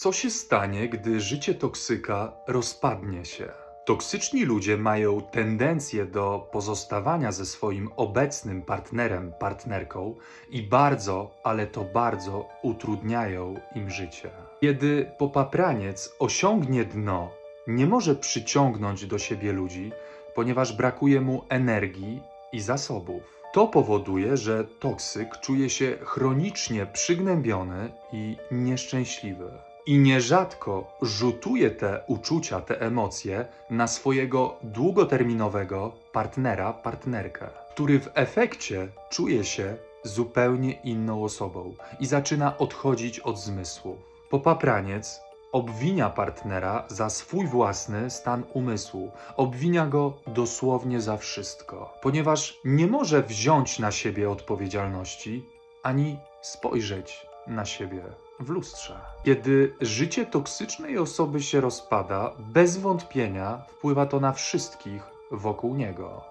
Co się stanie, gdy życie toksyka rozpadnie się? Toksyczni ludzie mają tendencję do pozostawania ze swoim obecnym partnerem, partnerką i bardzo, ale to bardzo utrudniają im życie. Kiedy popapraniec osiągnie dno, nie może przyciągnąć do siebie ludzi, ponieważ brakuje mu energii i zasobów. To powoduje, że toksyk czuje się chronicznie przygnębiony i nieszczęśliwy. I nierzadko rzutuje te uczucia, te emocje na swojego długoterminowego partnera, partnerkę, który w efekcie czuje się zupełnie inną osobą i zaczyna odchodzić od zmysłu. Popapraniec obwinia partnera za swój własny stan umysłu, obwinia go dosłownie za wszystko, ponieważ nie może wziąć na siebie odpowiedzialności ani spojrzeć na siebie w lustrze. Kiedy życie toksycznej osoby się rozpada, bez wątpienia wpływa to na wszystkich wokół niego.